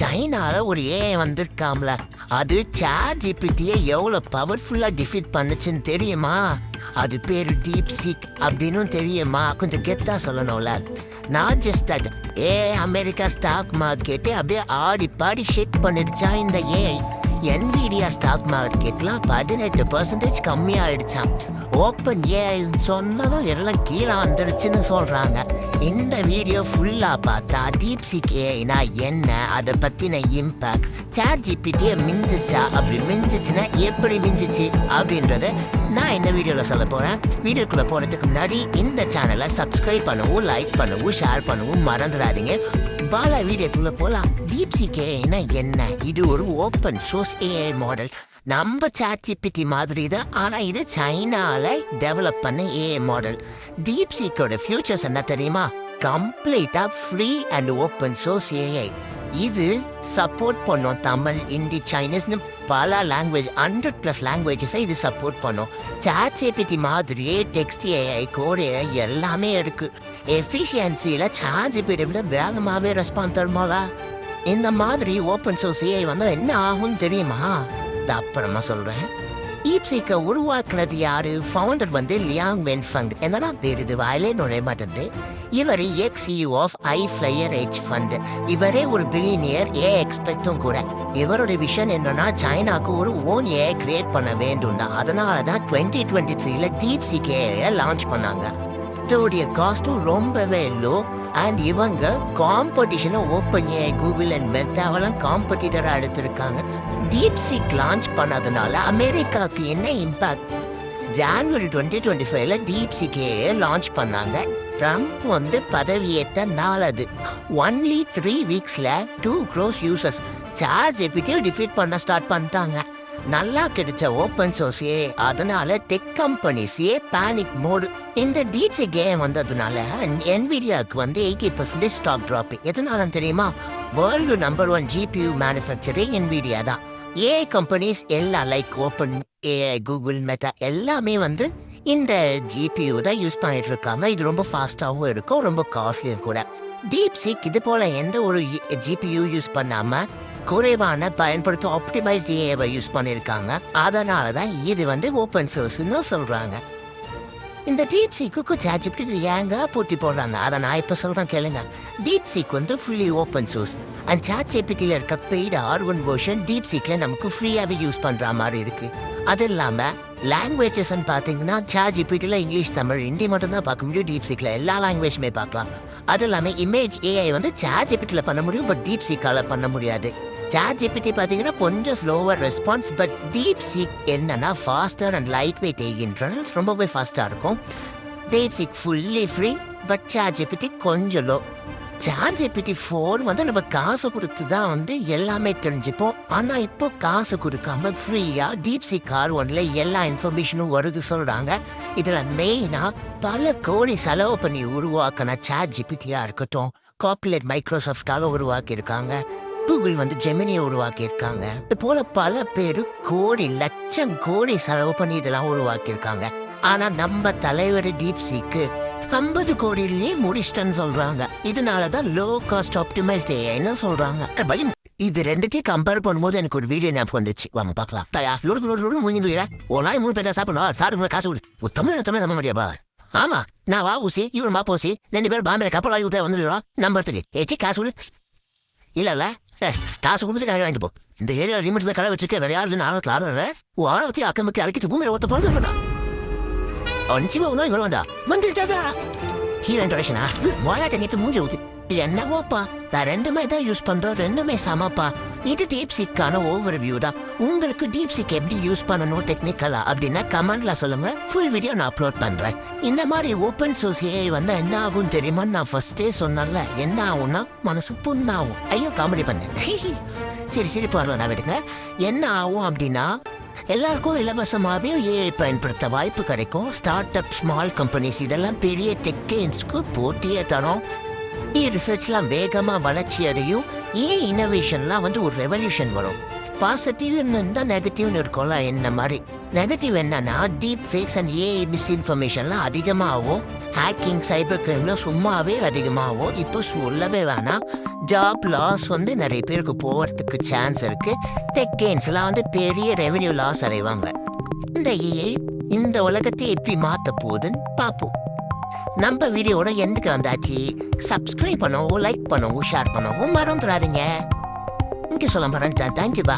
சைனால ஒரு ஏஐ வந்திருக்காம்ல. அது சாட் ஜிபிடியை எவ்வளோ பவர்ஃபுல்லாக டிஃபீட் பண்ணுச்சுன்னு தெரியுமா? அது பேர் டீப் சீக் அப்படின்னு தெரியுமா? கொஞ்சம் கெத்தா சொல்லணும்ல. Not just that a America stock market அப்படியே ஆடி பாடி ஷேக் பண்ணிடுச்சா இந்த ஏஐ என்விடியா ஸ்டாக் மார்க்கெட்லாம் பதினெட்டு பர்சன்டேஜ் கம்மியாயிடுச்சான் ஓப்பன் ஏஐ சொன்னதும் எல்லாம் கீழே வந்துருச்சுன்னு சொல்கிறாங்க இந்த வீடியோ ஃபுல்லாக பார்த்தா டீப்சிக் ஏஐனா என்ன அதை பற்றின இம்பேக்ட் சேட் ஜிபிடியை மிஞ்சிச்சா? அப்படி மிஞ்சிச்சுன்னா எப்படி மிஞ்சிச்சு? அப்படின்றத நான் இந்த வீடியோவில் சொல்ல போகிறேன் வீடியோக்குள்ளே போகிறதுக்கு முன்னாடி இந்த சேனலை சப்ஸ்கிரைப் பண்ணவும் லைக் பண்ணவும் ஷேர் பண்ணவும் மறந்துடாதீங்க. பாலா வீடியோக்குள்ளே போகலாம் டீப் என்ன? இது ஒரு ஓப்பன் சோர்ஸ் ஏஐ மாடல் நம்ம சாட் மாதிரி தான் ஆனால் இது சைனால டெவலப் பண்ண ஏஐ மாடல் டீப்சிக்கோட ஃபியூச்சர்ஸ் என்ன தெரியுமா? கம்ப்ளீட்டாக free and open source AI இது சப்போர்ட் பண்ணும் தமிழ் ஹிந்தி சைனீஸ்னு பல லாங்குவேஜ் ஹண்ட்ரட் ப்ளஸ் லாங்குவேஜஸை இது சப்போர்ட் பண்ணும். சாட் மாதிரியே டெக்ஸ்ட் ஏஐ கோட் ஏஐ எல்லாமே இருக்குது எஃபிஷியன்சியில் சாட் ஜிபிடி விட வேகமாகவே ரெஸ்பான்ஸ் தருமாவா இந்த மாதிரி ஓப்பன் சோர்ஸ் ஏஐ வந்தால் என்ன ஆகும்னு தெரியுமா? இது அப்புறமா சொல்றேன். ஈப்சிக்க உருவாக்குனது யாரு? ஃபவுண்டர் வந்து லியாங் வென்ஃபங் என்னதான் பேர் இது வாயிலே நுழைய மாட்டேங்குது இவர் ex of high flyer hedge fund இவரே ஒரு பில்லியனியர் ஏ எக்ஸ்பெக்டும் கூட. இவருடைய விஷன் என்னன்னா சைனாக்கு ஒரு ஓன் ஏ கிரியேட் பண்ண வேண்டும் தான் அதனால தான் டுவெண்ட்டி டுவெண்ட்டி த்ரீல டீப் லான்ச் பண்ணாங்க. இதோடைய காஸ்ட்டும் ரொம்பவே லோ அண்ட் இவங்க காம்படிஷனை ஓப்பன் ஏ கூகுள் அண்ட் மெத்தாவெல்லாம் காம்படிட்டராக எடுத்திருக்காங்க. டீப் சீக் லான்ச் பண்ணதுனால அமெரிக்காவுக்கு என்ன இம்பாக்ட் ஜான்வரி டுவெண்ட்டி டுவெண்ட்டி ஃபைவ்ல டீப் சிக்கே லான்ச் பண்ணாங்க. ட்ரம்ப் வந்து பதவியேற்ற நாள் ஒன்லி த்ரீ வீக்ஸில் டூ க்ரோஸ் யூசர்ஸ் சார்ஜ் எப்படியும் டிஃபீட் பண்ண ஸ்டார்ட் பண்ணிட்டாங்க. நல்லா கிடைச்ச ஓப்பன் சோர்ஸே அதனால டெக் கம்பெனிஸே பேனிக் மோடு இந்த டிஜி கேம் வந்ததுனால என்விடியாவுக்கு வந்து எயிட்டி பர்சன்டேஜ் ஸ்டாக் ட்ராப் எதனால தெரியுமா? World number one GPU manufacturing Nvidia தான். ஏ கம்பெனிஸ் எல்லா like open AI Google Meta எல்லாமே வந்து இந்த ஜிபியூ தான் யூஸ் பண்ணிட்டு இருக்காங்க. இது ரொம்ப ஃபாஸ்டாகவும் இருக்கும் ரொம்ப காஸ்ட்லியும் கூட. டீப் சீக் இது போல எந்த ஒரு ஜிபியூ யூஸ் பண்ணாம குறைவான பயன்படுத்தும் ஆப்டிமைஸ்ட் ஏஐவை யூஸ் பண்ணியிருக்காங்க. அதனால தான் இது வந்து ஓப்பன் சோர்ஸ்னு சொல்கிறாங்க இந்த டீப் சீக்கு சாட் ஏங்க போட்டி போடுறாங்க? அதை நான் இப்போ சொல்கிறேன் கேளுங்க. டீப் சீக் வந்து fully open source and chat ஜிபிடியில் இருக்க paid R one version deep சீக்கில் நமக்கு ஃப்ரீயாகவே யூஸ் பண்ணுற மாதிரி இருக்குது அது இல்லாமல் லாங்குவேஜஸ்ன்னு பார்த்தீங்கன்னா சாட் ஜிபிடியில் இங்கிலீஷ் தமிழ் ஹிந்தி மட்டும்தான் பார்க்க முடியும். டீப் சீக்கில் எல்லா லாங்குவேஜுமே பார்க்கலாம். அது இல்லாமல் இமேஜ் ஏஐ வந்து சாட் ஜிபிடியில் பண்ண முடியும் பட் டீப் சீக்கால் பண்ண முடியாது. சாட் ஜிபிடி பார்த்தீங்கன்னா கொஞ்சம் slower response but deep seek என்னன்னா ஃபாஸ்டர் அண்ட் லைட் வெயிட் ஏகின்றது ரொம்பவே ஃபாஸ்ட்டாக இருக்கும். Deep seek fully free but chat GPT கொஞ்சம் லோ சாட் ஜிபிடி ஃபோர் வந்து நம்ம காசு கொடுத்து தான் வந்து எல்லாமே தெரிஞ்சுப்போம். ஆனால் இப்போ காசு கொடுக்காம ஃப்ரீயாக டீப் சீக் கார் ஒன்ல எல்லா இன்ஃபர்மேஷனும் வருது சொல்கிறாங்க இதில் மெயினாக பல கோடி செலவு பண்ணி உருவாக்கின சாட் ஜிபிடியாக இருக்கட்டும் காப்பிலேட் மைக்ரோசாஃப்டாலும் உருவாக்கியிருக்காங்க. கூகுள் வந்து ஜெமினியை உருவாக்கியிருக்காங்க. இது போல பல பேர் கோடி லட்சம் கோடி செலவு பண்ணி இதெல்லாம் உருவாக்கியிருக்காங்க. ஆனா நம்ம தலைவர் டீப்சிக்கு ஐம்பது கோடியிலேயே முடிச்சிட்டேன்னு சொல்றாங்க. இதனாலதான் லோ காஸ்ட் ஆப்டிமைஸ்ட் ஏன்னு சொல்றாங்க. பயம். இது ரெண்டுத்தையும் கம்பேர் பண்ணும்போது எனக்கு ஒரு வீடியோ ஞாபகம் வந்துச்சு வாங்க பார்க்கலாம். தயா லோடு லோடு லோடு முடிஞ்சு ஒரு நாள் மூணு பேர் சாப்பிடணும். சாருக்கு காசு கொடு. தமிழ் தமிழ் நம்ம முடியாபா ஆமா நான் வா ஊசி இவன் மா போசி ரெண்டு பேரும் பாம்பே கப்பல் ஆகி விட்டா வந்துடுறோம். நம்பர் ஏச்சி காசு கொடு. இல்ல. சரி காசு கொடுத்து கடை வாங்கிட்டு போ. இந்த ஏரியா லிமிட் கடை வச்சிருக்க வேற யாரும் ஆழத்தில் ஆடுற உன் ஆழத்தி அக்கம் அரைக்கிட்டு பூமியை ஒருத்த பொழுது பண்ணா அஞ்சு ஒன்றும் இவ்வளோ வந்தா வந்துட்டாதா ஹீரோ இன்ட்ரோடக்ஷனா மொழாட்ட நேற்று மூஞ்சி ஊத்தி என்னவோப்பா? நான் ரெண்டுமே தான் யூஸ் பண்றோம் ரெண்டுமே சமப்பா? இது டீப் சீக்கான ஓவர் வியூ தான். உங்களுக்கு டீப் எப்படி யூஸ் பண்ணணும் டெக்னிக்கலா அப்படின்னா கமெண்ட்ல சொல்லுங்க. ஃபுல் வீடியோ நான் அப்லோட் பண்றேன். இந்த மாதிரி ஓப்பன் சோர்ஸ் ஏஐ வந்தா என்ன ஆகும் தெரியுமா நான் ஃபர்ஸ்டே சொன்னேன்ல. என்ன ஆகும்னா மனசு புண்ணாகும். ஐயோ காமெடி பண்ணேன். சரி சரி போறல நான் விடுங்க. என்ன ஆகும் அப்படின்னா எல்லாருக்கும் இலவசமாகவே ஏஐ பயன்படுத்த வாய்ப்பு கிடைக்கும். ஸ்டார்ட் அப் ஸ்மால் கம்பெனிஸ் இதெல்லாம் பெரிய டெக்கேன்ஸ்க்கு போட்டியே தரும். இ ரிசர்ச்லாம் வேகமாக வளர்ச்சி அடையும். ஏன் இனோவேஷன்லாம் வந்து ஒரு ரெவல்யூஷன் வரும்? பாசிட்டிவ்னு இருந்தால் நெகட்டிவ்னு இருக்கும்ல என்ன மாதிரி? நெகட்டிவ் என்னன்னா டீப் ஃபேக்ஸ் அண்ட் ஏஐ மிஸ்இன்ஃபர்மேஷன்லாம் அதிகமாகும். ஹேக்கிங் சைபர் கிரைம்லாம் சும்மாவே அதிகமாகும். இப்போ சொல்லவே வேணாம். ஜாப் லாஸ் வந்து நிறைய பேருக்கு போகிறதுக்கு சான்ஸ் இருக்குது டெக்கேன்ஸ்லாம் வந்து பெரிய ரெவென்யூ லாஸ் அடைவாங்க. இந்த ஏஐ இந்த உலகத்தை எப்படி மாற்ற போகுதுன்னு பார்ப்போம். நம்ம வீடியோட எண்டுக்கு வந்தாச்சு. சப்ஸ்கிரைப் பண்ணவும் லைக் பண்ணவும் ஷேர் பண்ணவும் மறந்துடாதீங்க. இங்கே சொல்ல மறந்துட்டேன் தேங்க்யூ பா